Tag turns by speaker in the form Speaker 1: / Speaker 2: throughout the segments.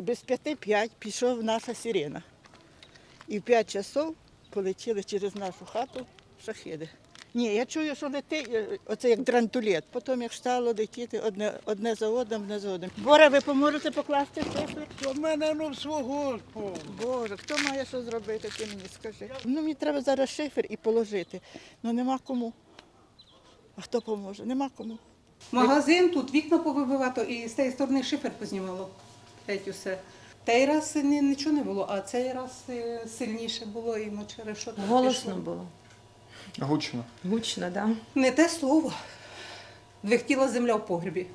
Speaker 1: Без п'яти п'ять пішов наша сирена. І в п'ять часов полетіли через нашу хату шахіди. Ні, я чую, що летить, е, оце як дрантулет. Потім як стало летіти одне, одне за одним, одне за одним. Боре, ви поможете покласти шифри?
Speaker 2: У мене ну свого.
Speaker 1: Боже, хто має що зробити, ти мені скажи. Ну, мені треба зараз шифер і положити. Ну нема кому. А хто поможе? Нема кому.
Speaker 3: Магазин тут вікна повибивато і з тієї сторони шифер познімало. Геть усе. Той раз ні, нічого не було, а цей раз е, сильніше було і ми через що там
Speaker 4: Голосно
Speaker 3: пішло.
Speaker 4: було.
Speaker 5: Гучно.
Speaker 4: Гучно, да.
Speaker 3: Не те слово. Двихтіла земля в погребі.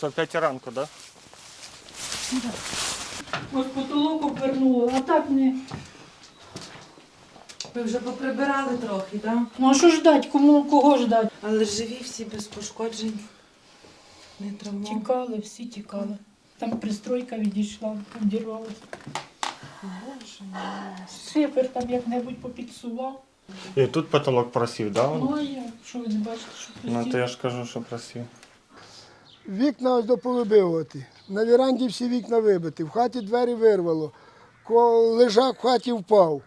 Speaker 5: Це 5 ранку, так? Да?
Speaker 6: Ось потолок обвернуло, а так не.
Speaker 4: Ви вже поприбирали трохи, так?
Speaker 6: Ну а що ждать? Кому кого ждать?
Speaker 4: Але живі всі без пошкоджень. Не травмовані.
Speaker 6: Тікали, всі тікали. Там пристройка відійшла, обірвалася.
Speaker 4: Боже мій.
Speaker 6: Шифер там як-небудь попідсував.
Speaker 5: І тут потолок просів, так? Да?
Speaker 6: Ну а як? Що ви не бачите, що
Speaker 5: Ну, то я ж кажу, що просів.
Speaker 2: Вікна ось до повибивати. На віранді всі вікна вибиті, в хаті двері вирвало. Ко- Лежак в хаті впав.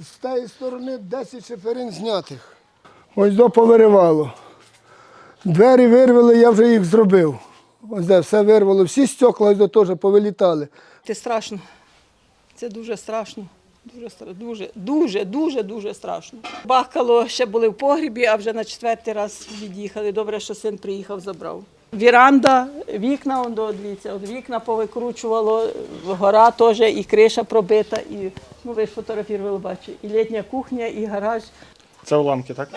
Speaker 2: З тієї сторони 10 шиферин знятих. Ось до повиривало. Двері вирвали, я вже їх зробив. Ось де все вирвало, всі стекла ось до теж повилітали.
Speaker 3: Це страшно. Це дуже страшно. Дуже, дуже, дуже, дуже, дуже страшно. Бахкало, ще були в погрібі, а вже на четвертий раз від'їхали. Добре, що син приїхав, забрав. Віранда, вікна, он до дивіться, от вікна повикручувало, гора теж, і криша пробита, і ну ви ж фотографували, бачите, і літня кухня, і гараж.
Speaker 5: Це уламки, так?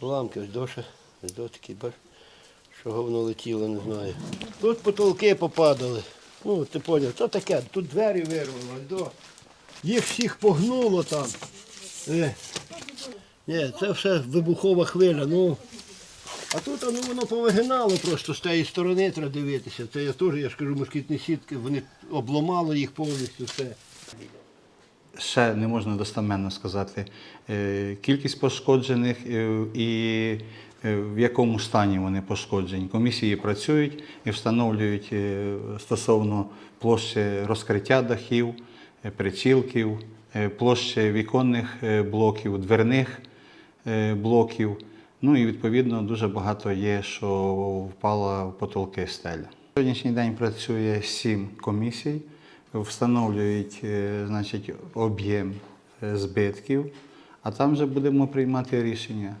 Speaker 7: Ламки, ось доша, ось до такі, бач, що говно летіло, не знаю. Тут потолки попадали. Ну, ти поняв, це таке, тут двері вирвало, до. Їх всіх погнуло там. Е. Ні, це все вибухова хвиля, ну. А тут ну, воно повигинало просто з тієї сторони треба дивитися. Це я теж, я ж кажу, москітні сітки, вони обламало їх повністю все.
Speaker 8: ще не можна достеменно сказати е, кількість пошкоджених е, і е, в якому стані вони пошкоджені. Комісії працюють і встановлюють стосовно площі розкриття дахів, прицілків, площі віконних блоків, дверних блоків. Ну і відповідно дуже багато є, що впала в потолки стеля. Сьогоднішній день працює сім комісій, встановлюють е, значить, об'єм е, збитків, а там вже будемо приймати рішення.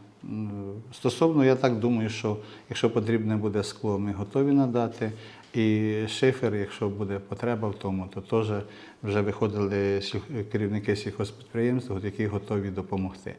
Speaker 8: Стосовно, я так думаю, що якщо потрібне буде скло, ми готові надати. І шифер, якщо буде потреба в тому, то теж вже виходили керівники сільхозпідприємств, які готові допомогти.